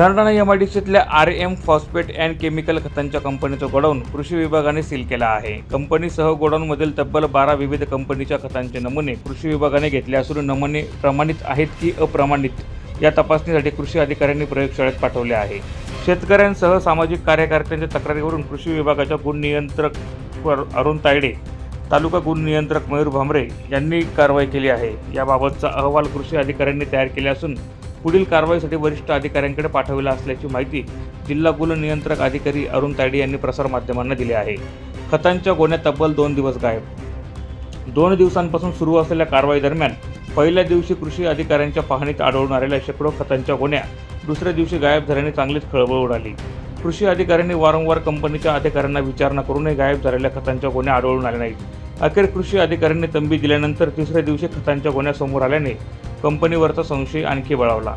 धरणानं M I R M phosphate and chemical खतांच्या कंपनीचं godown कृषी विभागाने सील केला आहे. कंपनीसह गोडाऊनमधील तब्बल बारा विविध कंपनीच्या खतांचे नमुने कृषी विभागाने घेतले असून नमुने प्रमाणित आहेत की अप्रमाणित या तपासणीसाठी कृषी अधिकाऱ्यांनी प्रयोगशाळेत पाठवले आहे. शेतकऱ्यांसह सामाजिक कार्यकर्त्यांच्या तक्रारीवरून कृषी विभागाच्या गुण नियंत्रक वर- अरुण तायडे तालुका गुण नियंत्रक मयूर भामरे यांनी कारवाई केली आहे. याबाबतचा अहवाल कृषी अधिकाऱ्यांनी तयार केला असून पुढील कारवाईसाठी वरिष्ठ अधिकाऱ्यांकडे पाठविला असल्याची माहिती जिल्हा गुण नियंत्रक अधिकारी अरुण तायडे यांनी प्रसारमाध्यमांना दिली आहे. खतांच्या गोण्या तब्बल दोन दिवस गायब. दोन दिवसांपासून सुरू असलेल्या कारवाई दरम्यान पहिल्या दिवशी कृषी अधिकाऱ्यांच्या पाहणीत आढळून आलेल्या शेकडो खतांच्या गोण्या दुसऱ्या दिवशी गायब झाल्याने चांगलीच खळबळ उडाली. कृषी अधिकाऱ्यांनी वारंवार कंपनीच्या अधिकाऱ्यांना विचारणा करूनही गायब झालेल्या खतांच्या गोण्या आढळून आल्या नाहीत. अखेर कृषी अधिकाऱ्यांनी तंबी दिल्यानंतर तिसऱ्या दिवशी खतांच्या गोण्या समोर आल्याने कंपनीवरचा संशय आणखी बळावला.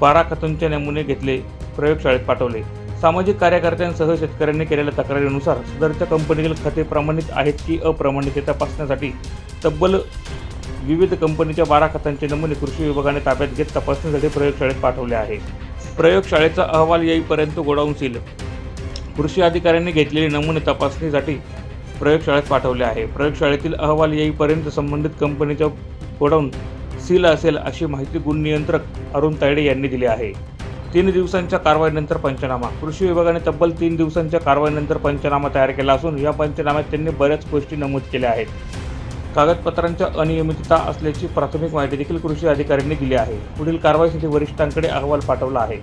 बारा खतांचे नमुने घेतले प्रयोगशाळेत पाठवले. सामाजिक कार्यकर्त्यांसह शेतकऱ्यांनी केलेल्या तक्रारीनुसार सदरच्या कंपनीतील खते प्रमाणित आहेत की अप्रमाणित हे तपासण्यासाठी तब्बल विविध कंपनीच्या बारा खतांचे नमुने कृषी विभागाने ताब्यात घेत तपासणीसाठी प्रयोगशाळेत पाठवले आहे. प्रयोगशाळेचा अहवाल येईपर्यंत गोडाऊन सील. कृषी अधिकाऱ्यांनी घेतलेले नमुने तपासणीसाठी प्रयोगशाळेत पाठवले आहे. प्रयोगशाळेतील अहवाल येईपर्यंत संबंधित कंपनीच्या गोडाऊन सील असेल अशी माहिती गुण नियंत्रक अरुण तायडे यांनी दिली आहे. तीन दिवसांच्या कारवाईनंतर पंचनामा. कृषी विभागाने तब्बल तीन दिवसांच्या कारवाईनंतर पंचनामा तयार केला असून या पंचनाम्यात त्यांनी बऱ्याच गोष्टी नमूद केल्या आहेत. कागदपत्रांच्या अनियमितता असल्याची प्राथमिक माहिती देखील कृषी अधिकाऱ्यांनी दिली आहे. पुढील कारवाईसाठी वरिष्ठांकडे अहवाल पाठवला आहे.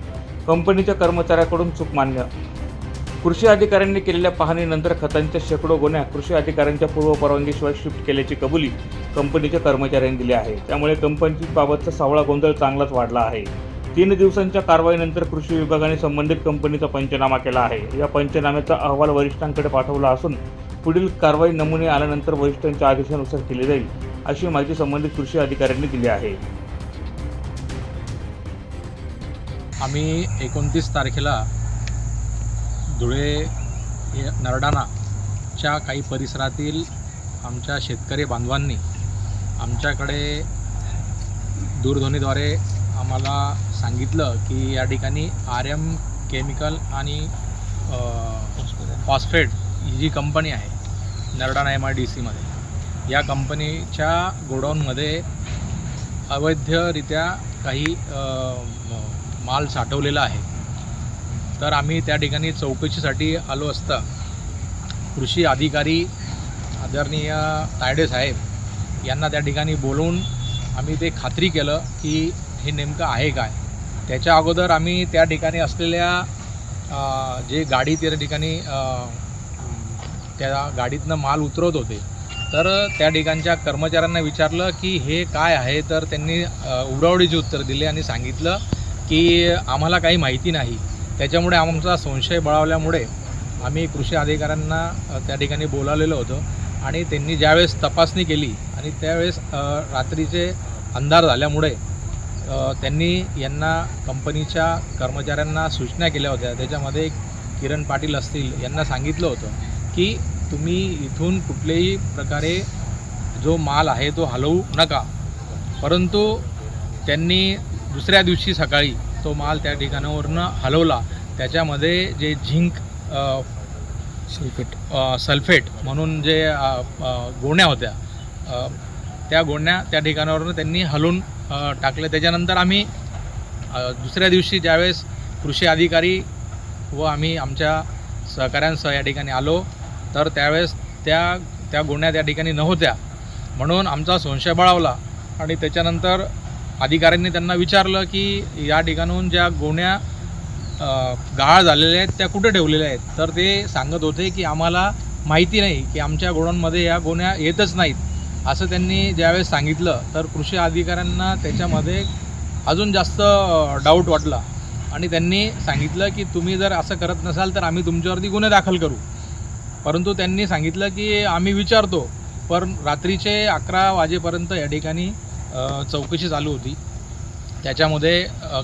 कंपनीच्या कर्मचाऱ्याकडून चूक मान्य कृषी अधिकाऱ्यांनी केलेल्या पाहणीनंतर खतांच्या शेकडो गोण्या कृषी अधिकाऱ्यांच्या पूर्व परवानगीशिवाय शिफ्ट केल्याची कबुली कंपनीच्या कर्मचाऱ्यांनी दिली आहे. त्यामुळे कंपनीबाबतचा सावळा गोंधळ चांगलाच वाढला आहे. तीन दिवसांच्या कारवाईनंतर कृषी विभागाने संबंधित कंपनीचा पंचनामा केला आहे. या पंचनाम्याचा अहवाल वरिष्ठांकडे पाठवला असून पुढील कारवाई नमुने आल्यानंतर वरिष्ठांच्या आदेशानुसार केली जाईल अशी माहिती संबंधित कृषी अधिकाऱ्यांनी दिली आहे. आम्ही एकोणतीस तारखेला धुळे नरडाणाच्या काही परिसरातील आमच्या शेतकरी बांधवांनी आमच्याकडे दूरध्वनीद्वारे आम्हाला सांगितलं की या ठिकाणी आर एम केमिकल आणि फॉस्फेट ही जी कंपनी आहे नरडाणा एम आय डी सीमध्ये या कंपनीच्या गोडाऊनमध्ये अवैधरित्या काही माल साठवलेला आहे. तर आम्ही त्या ठिकाणी चौकशीसाठी आलो असता. कृषी अधिकारी आदरणीय तायडे साहेब यांना त्या ठिकाणी बोलवून आम्ही ते खात्री केलं की हे नेमकं आहे काय. त्याच्या अगोदर आम्ही त्या ठिकाणी असलेल्या जे गाडी त्या ठिकाणी त्या गाडीतनं माल उतरवत होते. तर त्या ठिकाणच्या कर्मचाऱ्यांना विचारलं की हे काय आहे? तर त्यांनी उडावडीचे उडवडीचे उत्तर दिले आणि सांगितलं की आम्हाला काही माहिती नाही. त्याच्यामुळे आमचा संशय बळावल्यामुळे आम्ही कृषी अधिकाऱ्यांना त्या ठिकाणी बोलावलेलं होतं. आणि त्यांनी ज्यावेळेस तपासणी केली आणि त्यावेळेस रात्रीचे अंधार झाल्यामुळे त्यांनी यांना कंपनीच्या कर्मचाऱ्यांना सूचना केल्या होत्या. त्याच्यामध्ये किरण पाटील असतील यांना सांगितलं होतं की तुम्ही इथून कुठल्याही प्रकारे जो माल आहे तो हलवू नका. परंतु त्यांनी दुसऱ्या दिवशी सकाळी तो माल त्या ठिकाणावरनं हलवला. त्याच्यामध्ये जे झिंक सल्फेट. सल्फेट म्हणून जे गोण्या होत्या त्या गोण्या त्या ठिकाणावरून त्यांनी हलवून अ, टाकल्या. त्याच्यानंतर आम्ही दुसऱ्या दिवशी ज्यावेळेस कृषी अधिकारी व आम्ही आमच्या सहकाऱ्यांसह या ठिकाणी आलो तर त्यावेळेस त्या त्या गोण्या त्या ठिकाणी नव्हत्या. म्हणून आमचा संशय बळावला आणि त्याच्यानंतर अधिकाऱ्यांनी त्यांना विचारलं की या ठिकाणून ज्या गोण्या गाळ झालेल्या आहेत त्या कुठे ठेवलेल्या आहेत? तर ते सांगत होते की आम्हाला माहिती नाही की आमच्या गोडाऊनमध्ये या गोण्या येतच नाहीत असं त्यांनी ज्यावेळेस सांगितलं. तर कृषी अधिकाऱ्यांना त्याच्यामध्ये अजून जास्त डाऊट वाटला. आणि त्यांनी सांगितलं की तुम्ही जर असं करत नसाल तर आम्ही तुमच्यावरती गुन्हे दाखल करू. परंतु त्यांनी सांगितलं की आम्ही विचारतो पण रात्रीचे अकरा वाजेपर्यंत या ठिकाणी चौकशी चालू होती. त्याच्यामध्ये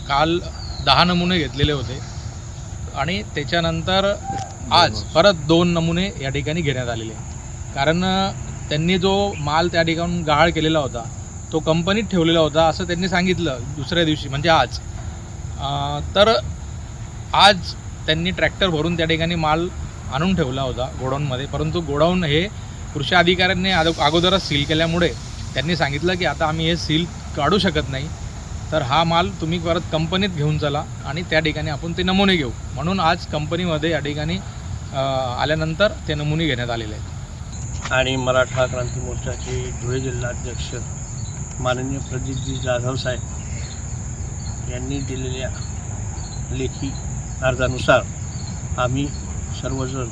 काल दहा नमुने घेतलेले होते. आणि त्याच्यानंतर आज परत दोन नमुने या ठिकाणी घेण्यात आलेले. कारण त्यांनी जो माल त्या ठिकाणून गहाळ केलेला होता तो कंपनीत ठेवलेला होता असं त्यांनी सांगितलं दुसऱ्या दिवशी म्हणजे आज. तर आज त्यांनी ट्रॅक्टर भरून त्या ठिकाणी माल आणून ठेवला होता गोडाऊनमध्ये. परंतु गोडाऊन हे कृषी अधिकाऱ्यांनी अगोदरच सील केल्यामुळे त्यांनी सांगितलं की आता आम्ही हे सील काढू शकत नाही. तर हा माल तुम्ही परत कंपनीत घेऊन चला आणि त्या ठिकाणी आपण ते नमुने घेऊ. म्हणून आज कंपनीमध्ये या ठिकाणी आल्यानंतर ते नमुने घेण्यात आलेले आहेत. आणि मराठा क्रांती मोर्चाचे धुळे जिल्हाध्यक्ष माननीय प्रदीपजी जाधव साहेब यांनी दिलेल्या लेखी अर्जानुसार आम्ही सर्वजण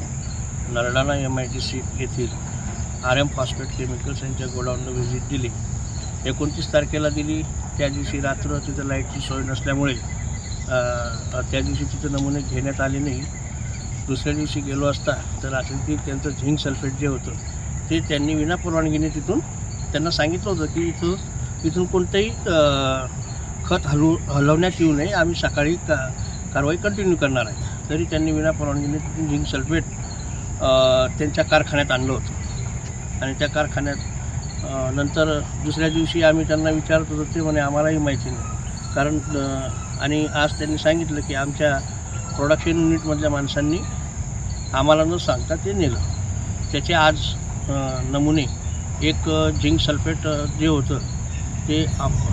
Nardana M I T C येथील आर एम फॉस्फेट केमिकल्स यांच्या गोडाऊनला व्हिजिट दिली. एकोणतीस तारखेला दिली. त्या दिवशी रात्र तिथं लाईटची सोय नसल्यामुळे त्या दिवशी तिथं नमुने घेण्यात आले नाही. दुसऱ्या दिवशी गेलो असता तर रात्री त्यांचं झिंक सल्फेट जे होतं ते त्यांनी विना परवानगीने तिथून त्यांना सांगितलं होतं की इथं इथून कोणतंही खत हलवू हलवण्यात येऊ नये. आम्ही सकाळी का कारवाई कंटिन्यू करणार आहे. तरी त्यांनी विना परवानगीने तिथून झिंक सल्फेट त्यांच्या कारखान्यात आणलं होतं. आणि त्या कारखान्यात नंतर दुसऱ्या दिवशी आम्ही त्यांना विचारत होतो ते म्हणे आम्हालाही माहिती नाही. कारण आणि आज त्यांनी सांगितलं की आमच्या प्रोडक्शन युनिटमधल्या माणसांनी आम्हाला न सांगता ते नेलं. त्याचे आज नमुने एक झिंक सल्फेट जे होतं ते आप-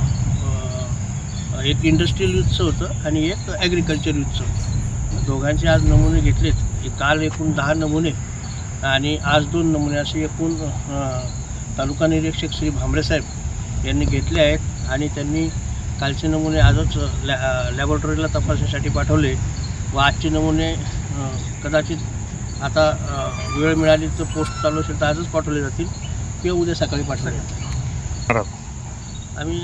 एक इंडस्ट्रियल यूजचं होतं आणि एक ॲग्रिकल्चर यूजचं होतं. दोघांचे आज नमुने घेतलेत. एक काल एकूण दहा नमुने आणि आज दोन नमुने असे एकूण तालुका निरीक्षक श्री भांबरे साहेब यांनी घेतले आहेत आणि त्यांनी कालचे नमुने आजच लॅ लॅबोरेटरीला तपासणीसाठी पाठवले व आजचे नमुने कदाचित आता वेळ मिळाली तर पोस्ट चालू असेल तर आजच पाठवले जातील. किंवा उद्या सकाळी पाठवले जातील. आम्ही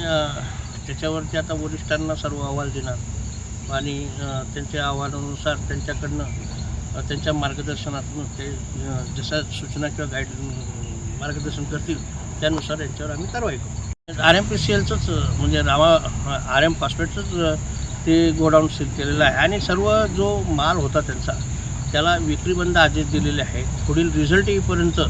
त्याच्यावरती आता वरिष्ठांना सर्व अहवाल देणार आणि त्यांच्या अहवालानुसार त्यांच्याकडनं त्यांच्या मार्गदर्शनातून ते जशा सूचना किंवा गाईड मार्गदर्शन करतील त्यानुसार यांच्यावर आम्ही कारवाई करू. आर एम पी सी एलचंच म्हणजे रामा आर एम फॉस्फेटचंच ते गोडाऊन सील केलेलं आहे. आणि सर्व जो माल होता त्यांचा त्याला विक्रीबंद आदेश दिलेले आहेत. पुढील रिझल्ट येईपर्यंत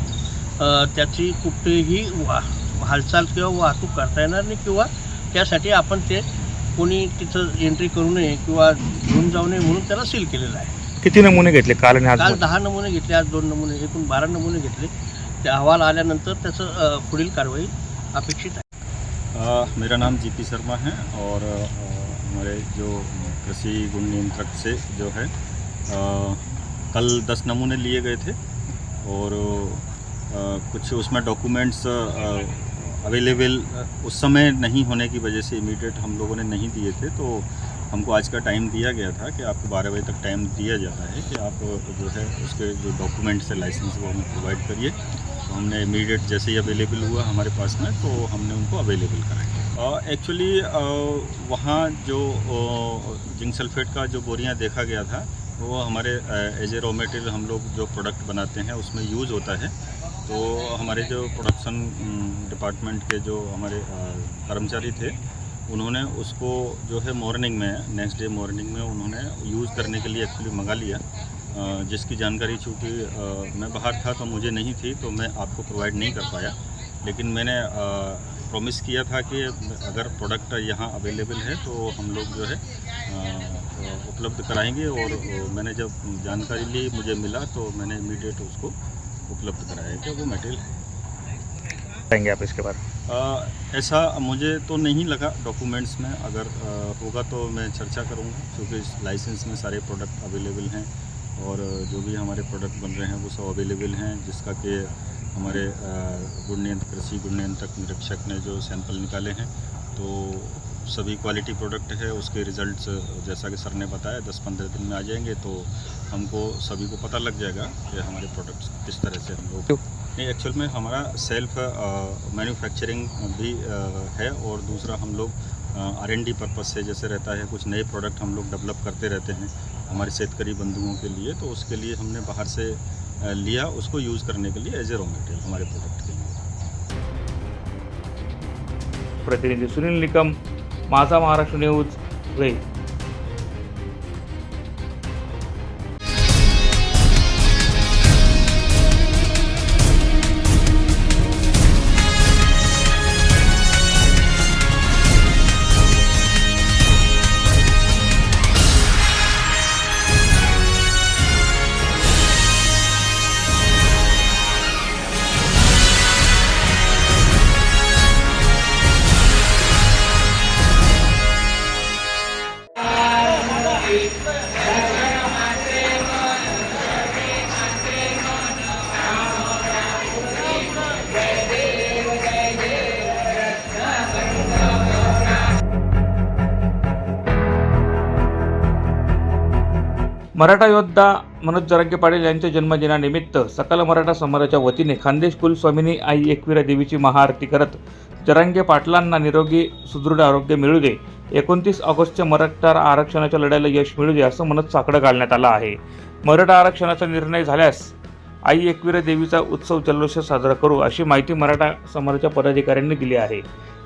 त्याची कुठेही वा हालचाल किंवा वाहतूक करता येणार नाही किंवा त्यासाठी आपण ते कोणी तिथं एंट्री करू नये किंवा घेऊन जाऊ नये म्हणून त्याला सील केलेलं आहे. किती नमुने घेतले? काल आणि काल आज दहा नमुने घेतले आज दोन नमुने एकूण बारा नमुने घेतले. ते अहवाल आल्यानंतर त्याचं अ, पुढील कारवाई अपेक्षित आहे. अ, मेरा नाम जीपी शर्मा है और अ, हमारे जो कृषि गुण नियंत्रक से जो है अ, कल दस नमूने लिए गए थे और अ, कुछ उसमें डॉक्यूमेंट्स अवेलेबल उस समय नहीं होने की वजह से इमीडिएट हम लोगों ने नहीं दिए थे तो हमको आज का टाइम दिया गया था कि आपको बारह बजे तक टाइम दिया जाता है कि आप, जो है, उसके जो डॉक्यूमेंट्स है लाइसेंस वो हमें प्रोवाइड करिए। तो हमने इमीडिएट जैसे ही अवेलेबल हुआ हमारे पास में तो हमने उनको अवेलेबल कराया। एक्चुअली वहाँ जो जिंक सल्फेट का जो बोरियाँ देखा गया था, वो हमारे एज ए रॉ मटेरियल हम लोग जो प्रोडक्ट बनाते हैं, उसमें यूज़ होता है। तो हमारे जो प्रोडक्शन डिपार्टमेंट के जो हमारे कर्मचारी थे उन्होंने उसको जो है मॉर्निंग में नेक्स्ट डे मॉर्निंग में उन्होंने यूज़ करने के लिए एक्चुअली मंगा लिया। जिसकी जानकारी चूँकि मैं बाहर था तो मुझे नहीं थी तो मैं आपको प्रोवाइड नहीं कर पाया। लेकिन मैंने प्रॉमिस किया था कि अगर प्रोडक्ट यहाँ अवेलेबल है तो हम लोग जो है उपलब्ध कराएँगे और मैंने जब जानकारी ली, मुझे मिला तो मैंने इमीडिएट उसको उपलब्ध कराया कि वो मटेरियल है जाएँगे आप इसके बाद अ, ऐसा मुझे तो नहीं लगा डॉक्यूमेंट्स में। अगर अ, होगा तो मैं चर्चा करूँगा क्योंकि लाइसेंस में सारे प्रोडक्ट अवेलेबल हैं और जो भी हमारे प्रोडक्ट बन रहे हैं वो सब अवेलेबल हैं जिसका कि हमारे गुण नियंत्रक कृषि गुण नियंत्रक निरीक्षक ने जो सैंपल निकाले हैं तो सभी क्वालिटी प्रोडक्ट है उसके रिजल्ट्स जैसा कि सर ने बताया दस पंद्रह दिन में आ जाएँगे तो हमको सभी को पता लग जाएगा कि हमारे प्रोडक्ट्स किस तरह से हम लोग नहीं एक्चुअल में हमारा सेल्फ मैन्युफैक्चरिंग भी अ, है और दूसरा हम लोग आर एन डी पर्पज़ से जैसे रहता है कुछ नए प्रोडक्ट हम लोग डेवलप करते रहते हैं हमारे शेतकरी बंधुओं के लिए तो उसके लिए हमने बाहर से लिया उसको यूज़ करने के लिए एज ए रॉ मटेरियल हमारे प्रोडक्ट के लिए। प्रतिनिधि सुनील निकम माझा महाराष्ट्र न्यूज़ धुळे मराठा योद्धा मनोज जरांगे पाटील यांच्या जन्मदिनानिमित्त सकल मराठा समाजाच्या वतीने खानदेश कुलस्वामिनी आई एकविरा देवीची महाआरती करत जरांगे पाटलांना निरोगी सुदृढ आरोग्य मिळू दे. एकोणतीस ऑगस्टच्या मराठा आरक्षणाच्या लढ्याला यश मिळू दे असं म्हणत साकडं घालण्यात आलं आहे. मराठा आरक्षणाचा निर्णय झाल्यास आई एकविरा देवीचा उत्सव जल्लोष साजरा करू अशी माहिती मराठा समाजाच्या पदाधिकाऱ्यांनी दिली आहे.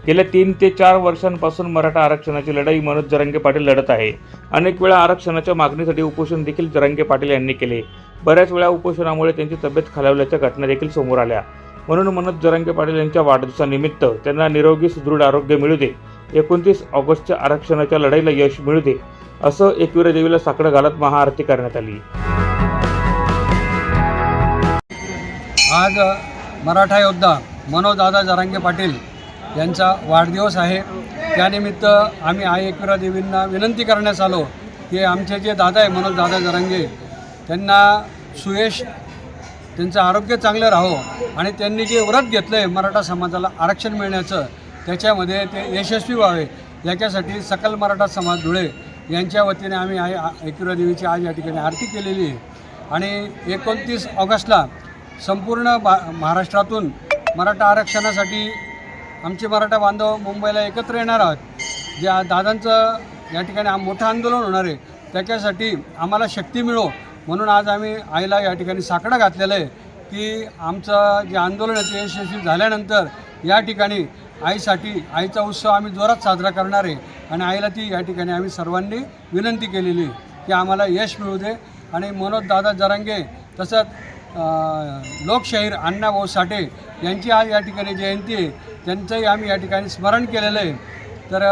गेल्या तीन ते चार वर्षांपासून मराठा आरक्षणाची लढाई मनोज जरांगे पाटील लढत आहे. अनेक वेळा आरक्षणाच्या मागणीसाठी उपोषण देखील जरांगे पाटील यांनी केले. बऱ्याच वेळा उपोषणामुळे त्यांची तब्येत खालावल्याच्या घटना देखील समोर आल्या. म्हणून मनोज जरांगे पाटील यांच्या वाढदिवसानिमित्त त्यांना निरोगी सुदृढ आरोग्य मिळू दे. एकोणतीस ऑगस्टच्या आरक्षणाच्या लढाईला यश मिळू दे असं एकविरा देवीला साकडं घालत महाआरती करण्यात आली. आज मराठा योद्धा मनोजदादा जरांगे पाटील यांचा वाढदिवस आहे. त्यानिमित्त आम्ही आई एकविरा देवींना विनंती करण्यास आलो. की आमचे जे दादा आहे मनोज दादा जरांगे त्यांना सुयश त्यांचं आरोग्य चांगलं राहो आणि त्यांनी जे व्रत घेतलं आहे मराठा समाजाला आरक्षण मिळण्याचं त्याच्यामध्ये ते यशस्वी व्हावे. याच्यासाठी सकल मराठा समाज धुळे यांच्या वतीने आम्ही आई एकविरा देवीची आज या ठिकाणी आरती केलेली आहे. आणि एकोणतीस ऑगस्टला संपूर्ण बा महाराष्ट्रातून मराठा आरक्षणासाठी आमचे मराठा बांधव मुंबईला एकत्र येणार आहोत. ज्या दादांचं या ठिकाणी मोठं आंदोलन होणार आहे त्याच्यासाठी आम्हाला शक्ती मिळो. म्हणून आज आम्ही आईला या ठिकाणी साकडं घातलेलं आहे की आमचं जे आंदोलन आहे ते यशस्वी झाल्यानंतर या ठिकाणी आईसाठी आईचा उत्सव आम्ही जोरात साजरा करणार आहे. आणि आईला ती या ठिकाणी आम्ही सर्वांनी विनंती केलेली की आम्हाला यश मिळू दे. आणि मनोज दादा जरांगे तसंच लोकशाहीर अण्णाभाऊ साठे यांची आज या ठिकाणी जयंती आहे. त्यांचंही आम्ही या ठिकाणी स्मरण केलेलं आहे. तर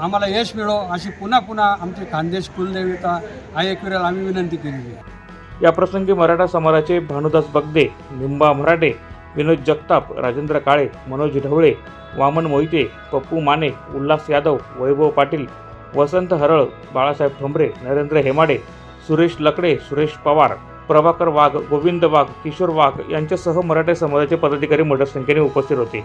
आम्हाला यश मिळो अशी पुन्हा पुन्हा आमची खानदेश कुलदेवता आई एकविराला आम्ही विनंती केलेली आहे. या प्रसंगी मराठा समाजाचे भानुदास बगदे निंबा मराठे विनोद जगताप राजेंद्र काळे मनोज ढवळे वामन मोहिते पप्पू माने उल्हास यादव वैभव पाटील वसंत हरळ बाळासाहेब ठोंबरे नरेंद्र हेमाडे सुरेश लकडे सुरेश पवार प्रभाकर वाघ गोविंद वाघ किशोर वाघ यांच्यासह मराठा समाजाचे पदाधिकारी मोठ्या संख्येने उपस्थित होते.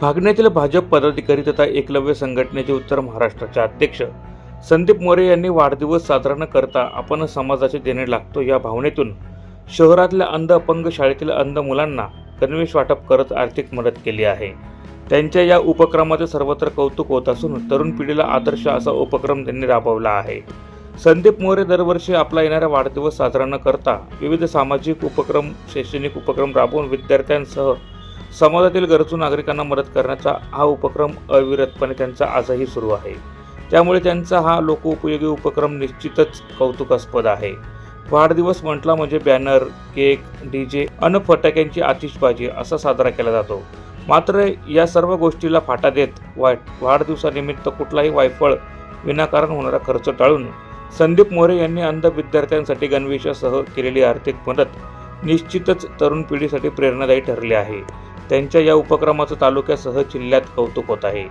भागण्यातील भाजप पदाधिकारी तथा एकलव्य संघटनेचे उत्तर महाराष्ट्राचे अध्यक्ष संदीप मोरे यांनी वाढदिवस साजरा न करता आपण समाजाचे देणे लागतो या भावनेतून शहरातल्या अंध अपंग शाळेतील अंध मुलांना गणवेश वाटप करत आर्थिक मदत केली आहे. त्यांच्या या उपक्रमाचे सर्वत्र कौतुक होत असून तरुण पिढीला आदर्श असा उपक्रम त्यांनी राबवला आहे. संदीप मोरे दरवर्षी आपला येणारा वाढदिवस साजरा न करता विविध सामाजिक उपक्रम शैक्षणिक उपक्रम राबवून विद्यार्थ्यांसह समाजातील गरजू नागरिकांना मदत करण्याचा हा उपक्रम अविरतपणे त्यांचा आजही सुरू आहे. त्यामुळे त्यांचा हा लोकोपयोगी उपक्रम निश्चितच कौतुकास्पद आहे. वाढदिवस म्हटला म्हणजे बॅनर केक डी जे अन फटाक्यांची आतिषबाजी असा साजरा केला जातो. मात्र या सर्व गोष्टीला फाटा देत वाईट वाढदिवसानिमित्त कुठलाही वायफळ विनाकारण होणारा खर्च टाळून संदीप मोरे यांनी अंध विद्यार्थ्यांसाठी गणवेशासह केलेली आर्थिक मदत निश्चितच तरुण पिढीसाठी प्रेरणादायी ठरली आहे. त्यांच्या या उपक्रमाचं तालुक्यासह जिल्ह्यात कौतुक होत आहे.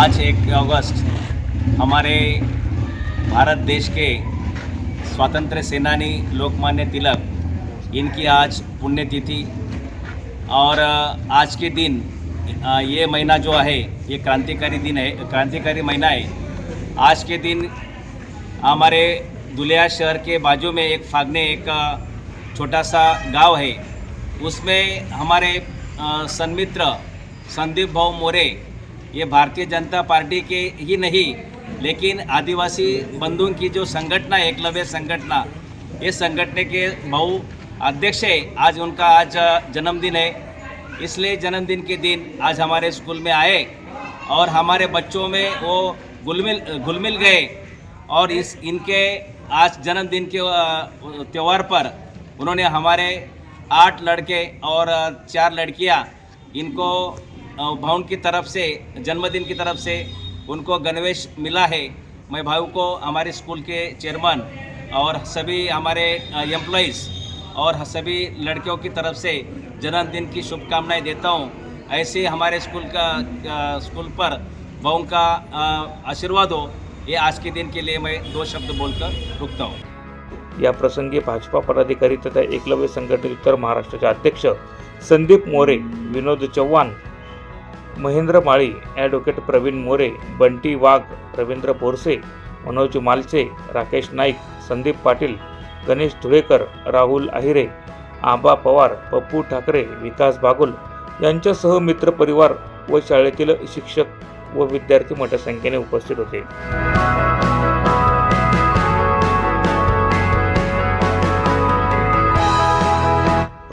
आज एक अगस्त हमारे भारत देश के स्वतंत्र सेनानी लोकमान्य तिलक इनकी आज पुण्यतिथि और आज के दिन ये महीना जो है ये क्रांतिकारी दिन है क्रांतिकारी महीना है। आज के दिन हमारे दुलिया शहर के बाजू में एक फागने एक छोटा सा गाँव है, उसमें हमारे सन्मित्र संदीप भाव मोरे, ये भारतीय जनता पार्टी के ही नहीं, लेकिन आदिवासी बंधुओं की जो संगठना, एकलव्य संगठना, ये संगठन के भाऊ अध्यक्ष है। आज उनका आज जन्मदिन है, इसलिए जन्मदिन के दिन आज हमारे स्कूल में आए और हमारे बच्चों में वो घुलमिल घुल मिल गए और इस, इनके आज जन्मदिन के त्यौहार पर उन्होंने हमारे आठ लड़के और चार लड़कियाँ इनको भवन की तरफ़ से, जन्मदिन की तरफ़ से उनको गणवेश मिला है। मैं भाई को, हमारे स्कूल के चेयरमैन और सभी हमारे एम्प्लॉइज़ और सभी लड़कियों की तरफ़ से जन्मदिन की शुभकामनाएँ देता हूँ। ऐसे हमारे स्कूल का स्कूल पर भावों का आशीर्वाद हो, ये आज के दिन के लिए मैं दो शब्द बोलकर रुकता हूँ। या प्रसंगी भाजपा पदाधिकारी तथा एकलव्य संघटनेचे उत्तर महाराष्ट्राचे अध्यक्ष संदीप मोरे विनोद चव्हाण महेंद्र माळी ॲडव्होकेट प्रवीण मोरे बंटी वाघ रवींद्र बोरसे मनोज मालचे राकेश नाईक संदीप पाटील गणेश धुळेकर राहुल आहिरे आबा पवार पप्पू ठाकरे विकास बागुल यांच्यासह मित्रपरिवार व शाळेतील शिक्षक व विद्यार्थी मोठ्या संख्येने उपस्थित होते.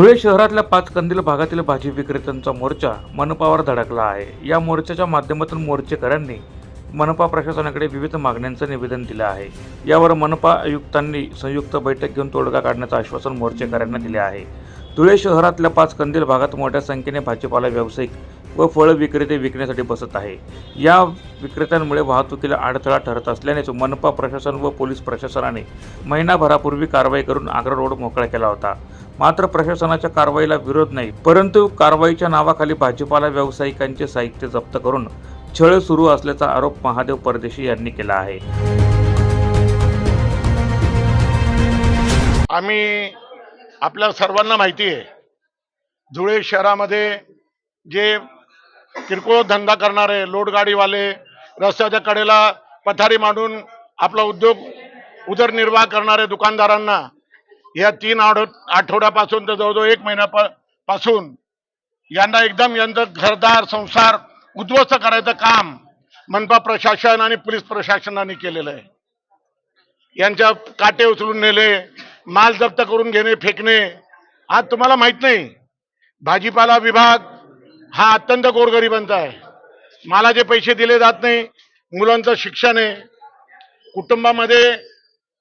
धुळे शहरातल्या पाच कंदील भागातील भाजी विक्रेत्यांचा मोर्चा मनपावर धडकला आहे. या मोर्चाच्या माध्यमातून मोर्चेकऱ्यांनी मनपा प्रशासनाकडे विविध मागण्यांचं निवेदन दिलं आहे. यावर मनपा आयुक्तांनी संयुक्त बैठक घेऊन तोडगा काढण्याचं आश्वासन मोर्चेकऱ्यांना दिले आहे. धुळे शहरातल्या पाच कंदील भागात मोठ्या संख्येने भाजीपाला व्यावसायिक व फळ विक्रेते विकण्यासाठी बसत आहे. या विक्रेत्यांमुळे वाहतुकीला अडथळा ठरत असल्यानेच मनपा प्रशासन व पोलीस प्रशासनाने महिनाभरापूर्वी कारवाई करून आग्रा रोड मोकळा केला होता. मात्र प्रशासनाच्या कारवाईला विरोध नाही. परंतु कारवाईच्या नावाखाली भाजीपाला व्यावसायिकांचे साहित्य जप्त करून छळ सुरू असल्याचा आरोप महादेव परदेशी यांनी केला आहे. आम्ही आपल्या सर्वांना माहिती आहे. धुळे शहरामध्ये जे किरकोळ धंदा करणारे लोडगाडीवाले रस्त्याच्या कडेला पथारी मांडून आपला उद्योग उदरनिर्वाह करणारे दुकानदारांना या तीन आठव आठवड्यापासून तर जवळजवळ एक महिन्या पासून यांना एकदम यांचं घरदार संसार उद्ध्वस्त करायचं काम मनपा प्रशासन आणि पोलीस प्रशासनाने केलेलं आहे. यांच्या काटे उचलून नेले माल जप्त करून घेणे फेकणे आज तुम्हाला माहीत नाही. भाजीपाला विभाग हा अत्यंत गोरगरिबांचा आहे. मालाचे पैसे दिले जात नाही मुलांचं शिक्षण आहे. कुटुंबामध्ये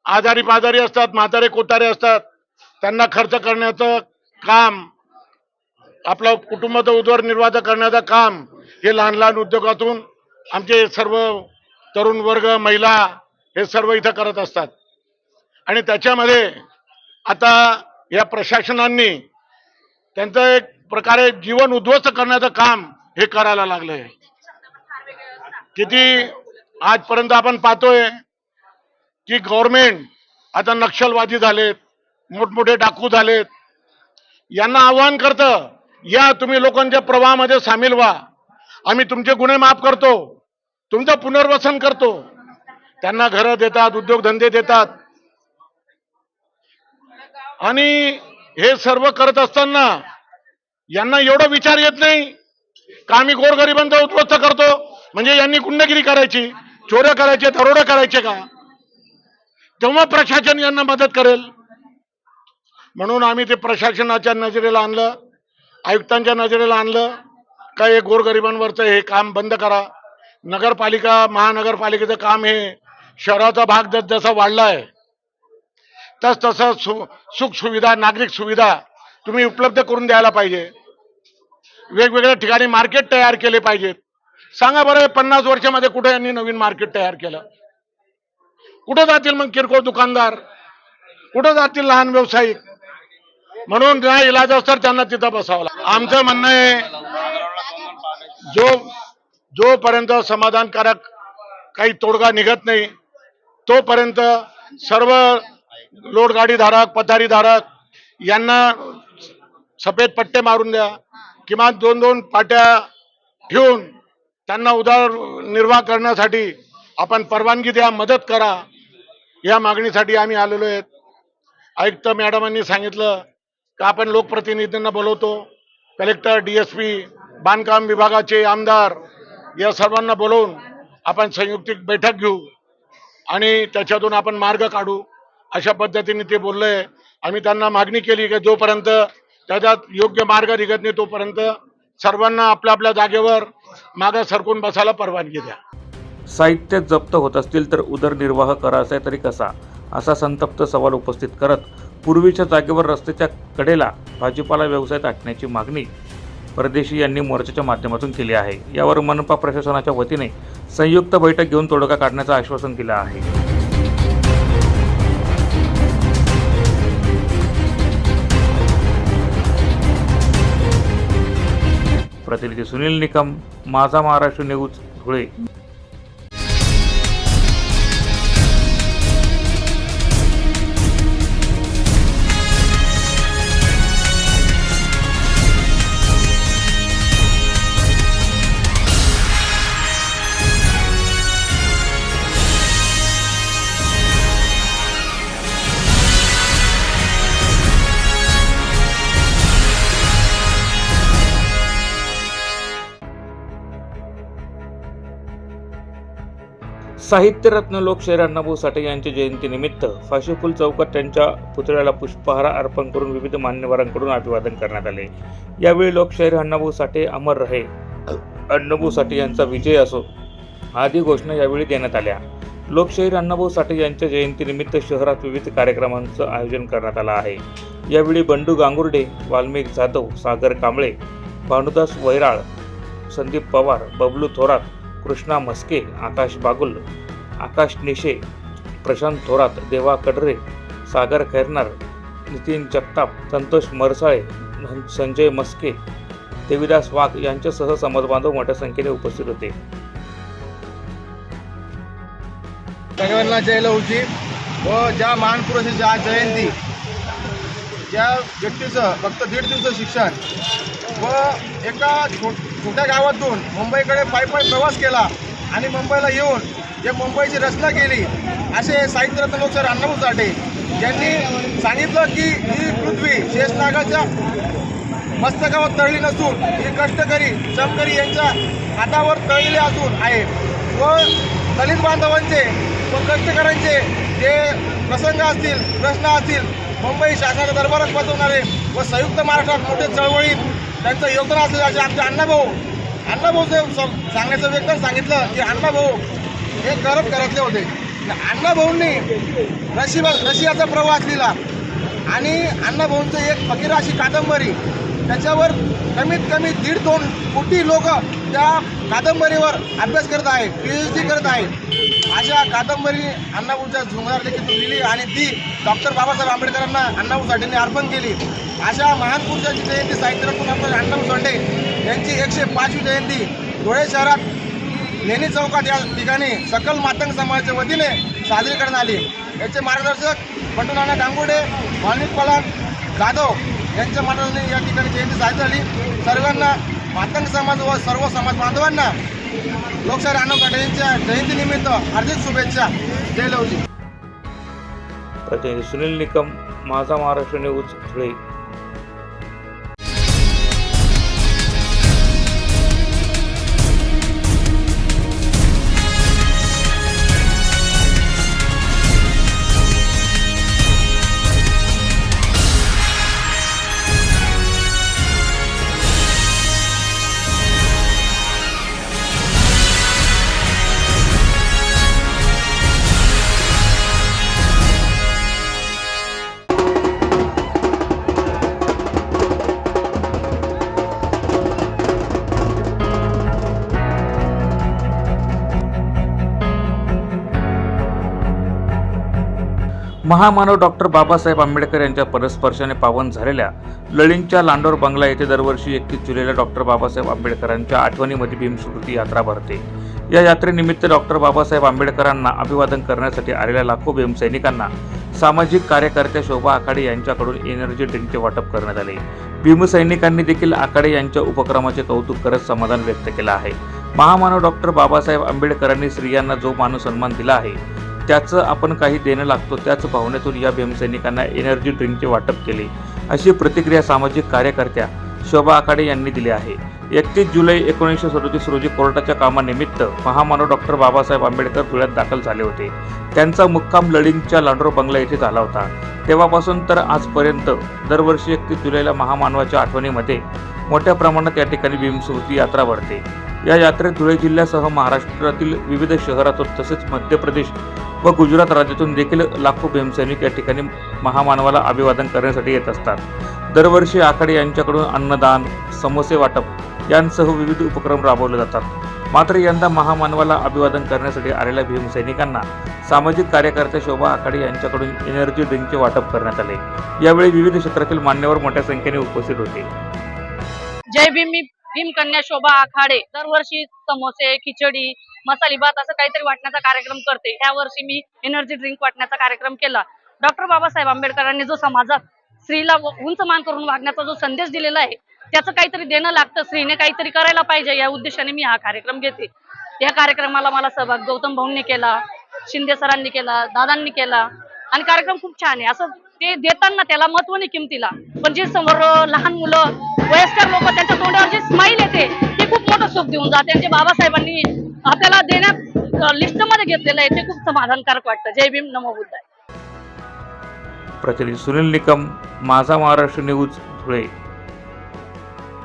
आजारी पाजारी असतात म्हातारे कोतारे असतात. त्यांना खर्च करण्याचं काम आपलं कुटुंबाचा उदरनिर्वाह करण्याचं काम हे लहान लहान उद्योगातून आमचे सर्व तरुण वर्ग महिला हे सर्व इथं करत असतात. आणि त्याच्यामध्ये आता या प्रशासनांनी त्यांचं एक प्रकारे जीवन उद्ध्वस्त करण्याचं काम हे करायला लागलंय. किती आजपर्यंत आपण पाहतोय की गव्हर्नमेंट आता नक्षलवादी झालेत मोठमोठे डाकू झालेत. यांना आव्हान करतं या तुम्ही लोकांच्या प्रवाहामध्ये सामील व्हा. आम्ही तुमचे गुन्हे माफ करतो तुमचं पुनर्वसन करतो. त्यांना घरं देतात उद्योगधंदे देतात. आणि हे सर्व करत असताना यांना एवढा विचार येत नाही का आम्ही गोरगरिबांचा उद्ध्वस्त करतो? म्हणजे यांनी गुंडगिरी करायची चोऱ्या करायचे दरोडे करायचे का? तेव्हा प्रशासन यांना मदत करेल. म्हणून आम्ही ते प्रशासनाच्या नजरेला आणलं आयुक्तांच्या नजरेला आणलं काय हे गोरगरिबांवरचं हे काम बंद करा. नगरपालिका महानगरपालिकेचं काम हे शहराचा भाग जस जसा वाढलाय तस तसं सु सुख सुविधा नागरिक सुविधा तुम्ही उपलब्ध करून द्यायला पाहिजे. वेगवेगळ्या ठिकाणी मार्केट तयार केले पाहिजेत. सांगा बरं पन्नास वर्षामध्ये कुठे यांनी नवीन मार्केट तयार केलं? कुठं जातील मग किरकोळ दुकानदार? कुठं जातील लहान व्यावसायिक? म्हणून ना इलाज असतात त्यांना तिथं बसावं लागतं. आमचं म्हणणं आहे जो जोपर्यंत समाधानकारक काही तोडगा निघत नाही तोपर्यंत सर्व लोडगाडीधारक पथारीधारक यांना सफेद पट्टे मारून द्या. किमान दोन दोन पाट्या ठेवून त्यांना उदरनिर्वाह करण्यासाठी आपण परवानगी द्या मदत करा. या मागणीसाठी आम्ही आलेलो आहेत. आयुक्त मॅडमांनी सांगितलं का आपण लोकप्रतिनिधींना बोलवतो. कलेक्टर डी एस पी बांधकाम विभागाचे आमदार या सर्वांना बोलवून आपण संयुक्तिक बैठक घेऊ आणि त्याच्यातून आपण मार्ग काढू. अशा पद्धतीने ते बोलले. आम्ही त्यांना मागणी केली की जोपर्यंत त्याच्यात योग्य मार्ग निघत नाही तोपर्यंत सर्वांना आपल्या आपल्या जागेवर मागं सरकून बसायला परवानगी द्या. साहित्य जप्त होत असतील तर उदरनिर्वाह करायचा आहे तरी कसा? असा संतप्त सवाल उपस्थित करत पूर्वीच्या जागेवर रस्त्याच्या कडेला भाजीपाला व्यवसाय टाकण्याची मागणी परदेशी यांनी मोर्चाच्या माध्यमातून केली आहे. यावर मनपा प्रशासनाच्या वतीने संयुक्त बैठक घेऊन तोडगा काढण्याचं आश्वासन दिलं आहे. प्रतिनिधी सुनील निकम माझा महाराष्ट्र न्यूज धुळे. साहित्यरत्न लोकशाहीर अण्णाभाऊ साठे यांच्या जयंतीनिमित्त फाशीफुल चौकात त्यांच्या पुतळ्याला पुष्पहार अर्पण करून विविध मान्यवरांकडून अभिवादन करण्यात आले. यावेळी लोकशाहीर अण्णाभाऊ साठे अमर रहे. अण्णाभाऊ साठे यांचा विजय असो आदी घोषणा यावेळी देण्यात आल्या. लोकशाहीर अण्णाभाऊ साठे यांच्या जयंतीनिमित्त शहरात विविध कार्यक्रमांचं आयोजन करण्यात आलं आहे. यावेळी बंडू गांगुर्डे वाल्मिक जाधव सागर कांबळे भानुदास वैराळ संदीप पवार बबलू थोरात कृष्णा मस्के आकाश बागुल आकाश निशे प्रशांत थोरात देवा कडरे सागर खैरनार नितीन जगताप संतोष मरसाळे संजय मस्के देविदास वाघ यांच्यासह समाजबांधव मोठ्या संख्येने उपस्थित होते. सगळ्यांना जय लवची व ज्या महान पुरुषाची आज जयंती ज्या व्यक्तीचं फक्त दीड दिवस शिक्षण व एका छो छोट्या गावातून मुंबईकडे पायी पाय प्रवास केला आणि मुंबईला येऊन जे मुंबईची रचना केली. असे साहित्यरत्न लोक सर अण्णाभाऊ साठे यांनी सांगितलं की ही पृथ्वी शेषनागाच्या मस्तकावर तळली नसून ही कष्टकरी चमकरी यांच्या हातावर तळलेले असून आहे. व दलित बांधवांचे व कष्टकऱ्यांचे जे प्रसंग असतील प्रश्न असतील मुंबई शासनाच्या दरबारात बसवणारे व संयुक्त महाराष्ट्रात मोठे चळवळीत त्यांचं योगदान असेल असे आमचे अण्णाभाऊ अण्णाभाऊचं स- सांगायचं व्यक्त सांगितलं. की अण्णाभाऊ हे गरब घरातले होते. अण्णाभाऊंनी रशिया रशियाचा प्रवास लिहिला आणि अण्णाभाऊंचं एक फकीर अशी कादंबरी त्याच्यावर कमीत कमी दीड दोन कोटी लोक त्या कादंबरीवर अभ्यास करत आहे पी एच डी करत आहे. अशा कादंबरी अण्णाभाऊच्या झुंगार देखील लिहिली आणि ती डॉक्टर बाबासाहेब आंबेडकरांना अण्णाभाऊ साठेंनी अर्पण केली. अशा महान पुरुषाची जयंती साहित्यरत्न डॉक्टर अण्णाभाऊ साठे यांची एकशे पाचवी जयंती. धुळे शहरात लेणी चौकात या ठिकाणी सकल मातंग समाजाच्या वतीने साजरी करण्यात आली. याचे मार्गदर्शक बंडू नाना डांगोडे वाल्मिक पलान जाधव यांच्या मनाने या ठिकाणी जयंती साजरी झाली. सर्वांना मातंग समाज व सर्व समाज बांधवांना लोकशाही राणव साठे यांच्या जयंतीनिमित्त हार्दिक शुभेच्छा. जय लवजी प्रतिनिधी सुनील निकम माझा महाराष्ट्र न्यूज धुळे. महामानव डॉक्टर बाबासाहेब आंबेडकर यांच्या परस्पर्शाने पावन झालेल्या लळींच्या लांडोर बंगला येथे दरवर्षी एकतीस जुलैला डॉक्टर बाबासाहेब आंबेडकरांच्या आठवणीमध्ये भीमस्मृती यात्रा भरते. या यात्रेनिमित्त डॉक्टर बाबासाहेब आंबेडकरांना अभिवादन करण्यासाठी आलेल्या लाखो भीमसैनिकांना सामाजिक कार्यकर्त्या शोभा आखाडे यांच्याकडून एनर्जी ड्रिंकचे वाटप करण्यात आले. भीमसैनिकांनी देखील आखाडे यांच्या उपक्रमाचे कौतुक करत समाधान व्यक्त केलं आहे. महामानव डॉक्टर बाबासाहेब आंबेडकरांनी स्त्रियांना जो मानव सन्मान दिला आहे त्याचं आपण काही देणं लागतो त्याच भावनेतून या भीमसैनिकांना एनर्जी ड्रिंकचे वाटप केले. अशी प्रतिक्रिया सामाजिक कार्यकर्त्या शोभा आखाडे यांनी दिली आहे. एकतीस जुलै एकोणीसशे सदोतीस रोजी कोर्टाच्या कामानिमित्त महामानव डॉक्टर बाबासाहेब आंबेडकर धुळ्यात दाखल झाले होते. त्यांचा मुक्काम लढिंगच्या लांडोर बंगला येथे झाला होता. तेव्हापासून तर आजपर्यंत दरवर्षी एकतीस जुलैला महामानवाच्या आठवणीमध्ये मोठ्या प्रमाणात या ठिकाणी भीमस्मृती यात्रा भरते. या यात्रेत धुळे जिल्ह्यासह महाराष्ट्रातील विविध शहरातून तसेच मध्य प्रदेश व गुजरात राज्यातून देखील लाखो भीमसैनिक या ठिकाणी महामानवाला अभिवादन करण्यासाठी येत असतात. दरवर्षी आखाडे यांच्याकडून अन्नदान समोसे वाटप यांसह विविध उपक्रम राबवले जातात. मात्र यंदा महामानवाला अभिवादन करण्यासाठी आलेल्या भीमसैनिकांना सामाजिक कार्यकर्ते शोभा आखाडे यांच्याकडून एनर्जी ड्रिंकचे वाटप करण्यात आले. यावेळी विविध क्षेत्रातील मान्यवर मोठ्या संख्येने उपस्थित होते. जय भीम भीमकन्या भीम कन्या शोभा आखाडे. दरवर्षी समोसे खिचडी मसाली भात असं काहीतरी वाटण्याचा कार्यक्रम करते. ह्या वर्षी मी एनर्जी ड्रिंक वाटण्याचा कार्यक्रम केला. डॉक्टर बाबासाहेब आंबेडकरांनी जो समाजात स्त्रीला उंच मान करून वागण्याचा जो संदेश दिलेला आहे त्याचं काहीतरी देणं लागतं. स्त्रीने काहीतरी करायला पाहिजे. या उद्देशाने मी हा कार्यक्रम घेते. या कार्यक्रमाला मला सहभाग गौतम भाऊंनी केला शिंदे सरांनी केला दादांनी केला. आणि कार्यक्रम खूप छान आहे. असं ते देताना त्याला महत्त्व नाही किमतीला. पण जे समोर लहान मुलं वयस्कर लोक त्यांच्या तोंडावर जी स्माईल येते ते खूप मोठं सुख देऊन जाते. आणि जे बाबासाहेबांनी आपल्याला देण्यात लिस्टमध्ये घेतलेलं आहे. ते खूप समाधानकारक वाटतं. जय भीम. नमो बुद्धाय. प्रतिनिधी सुनील निकम माझा महाराष्ट्र न्यूज धुळे.